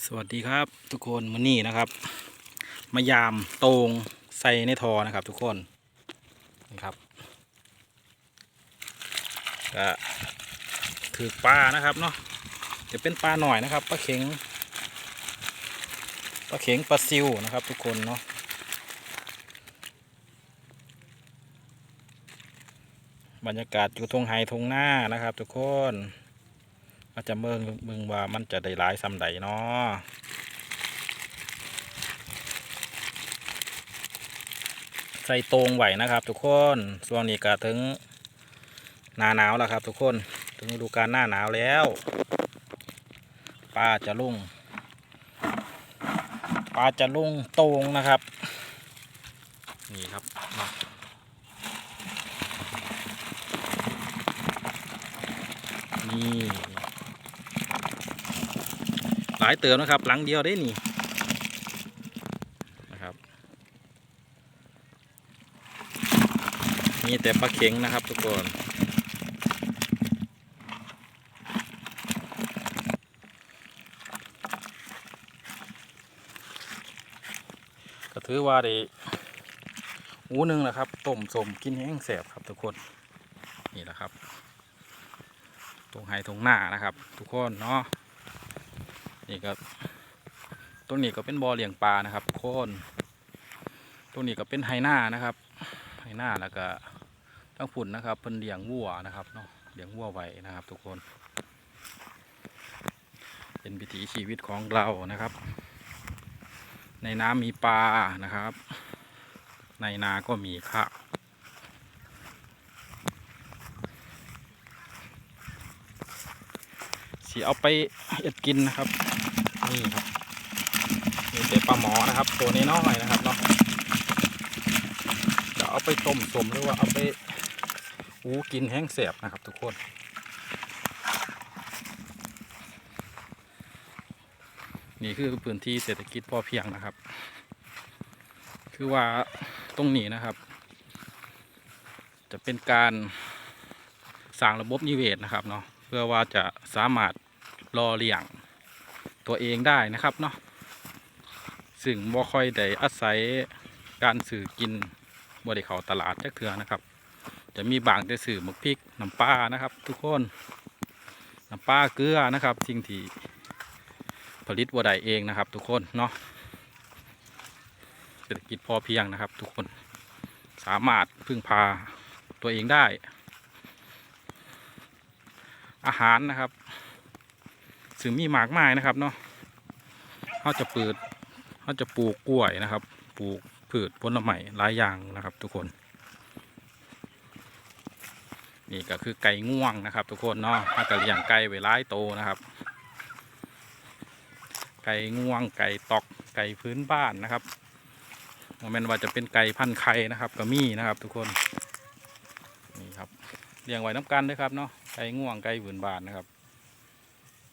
สวัสดีครับ ทุกคนมือนี้นะครับ มายามโตรงใส่ในทอนะครับ ทุกคนนะครับก็ถือปลานะครับเนาะจะเป็นปลาหน่อยนะครับปลาเข็งปลาเข็งปลาซิวนะครับ ทุกคนเนาะบรรยากาศอยู่ทงไฮทงหน้านะครับ ทุกคน มาจะเมืองเมืองว่ามันจะได้หลายซ้ำใดเนาะใส่ตรงไหวนะครับทุกคนช่วงนี้ก็ถึงหน้าหนาวแล้วครับทุกคนถึงฤดูกาลหน้าหนาวแล้วปลาจะลุ่งปลาจะลุ่งตรงนะครับ นี่ครับนี่ หลายเติมนะครับ หลังเดียวได้นี่นะครับมีแต่ปลาเข็งนะครับทุกคนก็ถือว่าได้หูหนึ่งนะครับต้มสมกินแห้งแสบครับทุกคนนี่แหละครับตรงไฮตรงหน้านะครับ ทุกคนเนาะ นี่ก็ตรงนี้ก็เป็นบ่อเลี้ยงปลานะครับทุกคนตรงนี้ก็เป็นไฮหน้านะครับไฮหน้าแล้วก็ทั้งฝุ่นนะครับเพิ่นเลี้ยงวัวนะครับเนาะเลี้ยงวัวไว้นะครับ ทุกคน เป็นวิถีชีวิตของเรานะครับ ในน้ำมีปลานะครับ ในนาก็มีข้าว สีเอาไปเอ็ดกินนะครับ นี่ครับนี่เป็นปลาหมอนะครับ ตัวนี้น้อยนะครับเนาะจะเอาไปต้มสมหรือว่าเอาไปอูกินแห้งแสบนะครับ ทุกคนนี่คือพื้นที่เศรษฐกิจพอเพียงนะครับ คือว่าตรงนี้นะครับ จะเป็นการสร้างระบบนิเวศนะครับเนาะเพื่อว่าจะสามารถ รอเลี้ยงตัวเองได้นะครับเนาะซึ่งบ่ค่อยได้อาศัยการสื่อกินบริเขาตลาดจักเถือนะครับ จะมีบางแต่สื่อหมกพริกน้ำปลานะครับ ทุกคนน้ำปลาเกลือนะครับ สิ่งที่ผลิตวัวใดเองนะครับ ทุกคนเนาะเศรษฐกิจพอเพียงนะครับ ทุกคนสามารถพึ่งพาตัวเองได้ อาหารนะครับ ซึ่งมีหมากไม้นะครับเนาะเขาจะเปิดเขาจะปลูกกล้วยนะครับ ปลูกพืชผลไม้หลายอย่างนะครับ ทุกคน นี่ก็คือไก่ง่วงนะครับ ทุกคนเนาะถ้าก็เลี้ยงไก่ไว้หลายโตนะครับ ไก่ง่วงไก่ตอกไก่พื้นบ้านนะครับโมเมนว่าจะเป็นไก่พันไข่นะครับก็มีนะครับ ทุกคนนี่ครับเลี้ยงไว้น้ำกันด้วยครับเนาะไก่ง่วงไก่พื้นบ้านนะครับ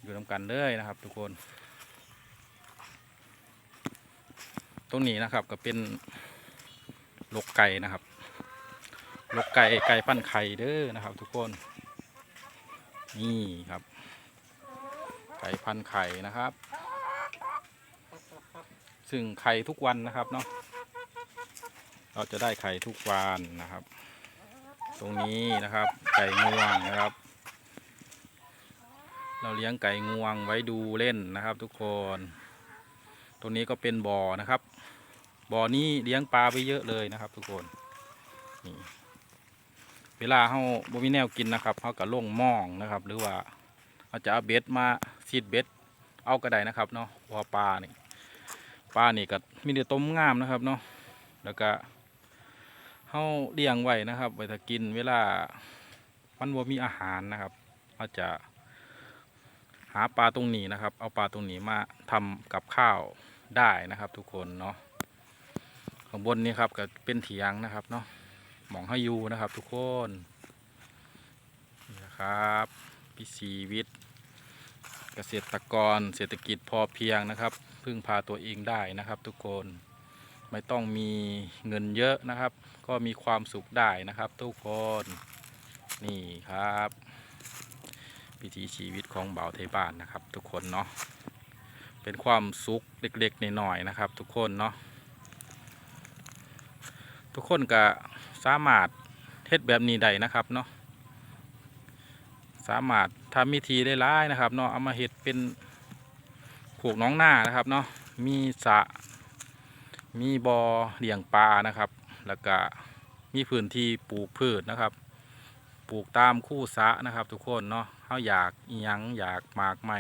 อยู่น้ำกันเลยนะครับ ทุกคน ตรงนี้นะครับก็เป็นลกไก่นะครับลกไก่ไก่ปั้นไข่เด้อนะครับ ทุกคน นี่ครับ ไก่พันไข่นะครับ ซึ่งไข่ทุกวันนะครับเนาะเราจะได้ไข่ทุกวันนะครับ ตรงนี้นะครับ ไก่งวงนะครับ เราเลี้ยงไก่งวงไว้ดูเล่นนะครับ ทุกคน ตรงนี้ก็เป็นบ่อนะครับ บ่อนี้เลี้ยงปลาไปเยอะเลยนะครับ ทุกคนนี่เวลาเขาบ่มีแนวกินนะครับเขาก็ล่งม่องนะครับ หรือว่าเขาจะเอาเบ็ดมาซีดเบ็ดเอากระไดนะครับเนาะเพราะว่าปลานี่ปลานี่ก็มีแต่ต้มงามนะครับเนาะแล้วก็เขาเลี้ยงไว้นะครับไว้ถ้ากินเวลามันบ่มีอาหารนะครับเขาจะ หาปลาตรงนี้นะครับ เอาปลาตรงนี้มาทำกับข้าวได้นะครับทุกคนเนาะข้างบนนี้ครับก็เป็นเถียงนะครับเนาะหมองให้อยูนะครับทุกคนนี่นะครับพิชีวิต เกษตรกรเศรษฐกิจพอเพียงนะครับ พึ่งพาตัวเองได้นะครับ ทุกคนไม่ต้องมีเงินเยอะนะครับ ก็มีความสุขได้นะครับ ทุกคนนี่ครับ วิถีชีวิตของบ่าวไทยบ้านนะครับ ทุกคนเนาะเป็นความสุขเล็กๆหน่อยๆนะครับ ทุกคนเนาะทุกคนก็สามารถเฮ็ดแบบนี้ได้นะครับเนาะสามารถทำมิธีได้ร้ายนะครับเนาะเอามาเฮ็ดเป็นผูกน้องหน้านะครับเนาะมีสะมีบอ่อเลี้ยงปลานะครับ แล้วก็มีพื้นที่ปลูกพืชนะครับ ปลูกตามคู่สะนะครับ ทุกคนเนาะ เขาอยากอิหยังอยากหมากใหม่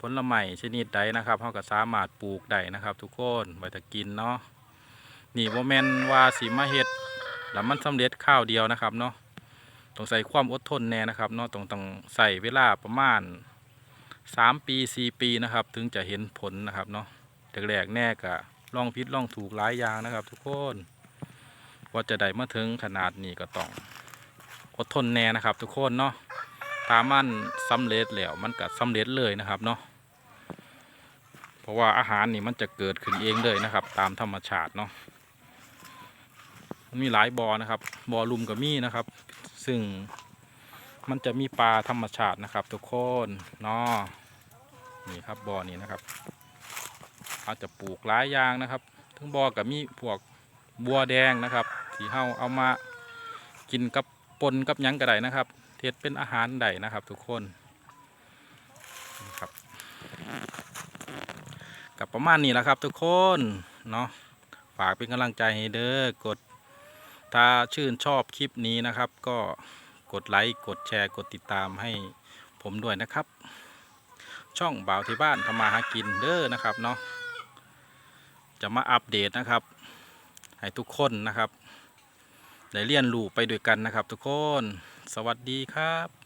ผลไม้ชนิดใดนะครับเขาก็สามารถปลูกได้นะครับ ทุกคนไว้จะกินเนาะนี่โมเมนว่าสีมาเฮ็ดแล้วมันสำเร็จข้าวเดียวนะครับเนาะต้องใส่ความอดทนแน่นะครับเนาะต้องต้องใส่เวลาประมาณสามปีสี่ปีนะครับ ถึงจะเห็นผลนะครับเนาะแรกๆแน่ก็ลองพิษลองถูกหลายอย่างนะครับ ทุกคนว่าจะได้มาถึงขนาดนี้ก็ต้องอดทนแน่นะครับ ทุกคนเนาะ ถ้ามันสำเร็จแล้วมันก็สำเร็จเลยนะครับเนาะเพราะว่าอาหารนี่มันจะเกิดขึ้นเองเลยนะครับ ตามธรรมชาติเนาะมันมีหลายบอ่อนะครับบอ่อลุมกับมีนะครับ ซึ่งมันจะมีปลาธรรมชาตินะครับ ทุกคนเนาะนี่ครับบอ่อนี้นะครับเขาจะปลูกหลายอย่างนะครับทั้งบอ่อกับมีพวกบัวแดงนะครับที่เฮาเอามากินกับ ปนกับยังก็ได้นะครับ เทศเป็นอาหารใดนะครับ ทุกคนครับกับประมาณนี้แหละครับ ทุกคนเนาะฝากเป็นกำลังใจให้เด้อกดถ้าชื่นชอบคลิปนี้นะครับ ก็กดไลค์กดแชร์กดติดตามให้ผมด้วยนะครับ ช่องบ่าวที่บ้านทำมาหากินเด้อนะครับเนาะจะมาอัปเดตนะครับ ให้ทุกคนนะครับ ได้เรียนรู้ไปด้วยกันนะครับ ทุกคน สวัสดีครับ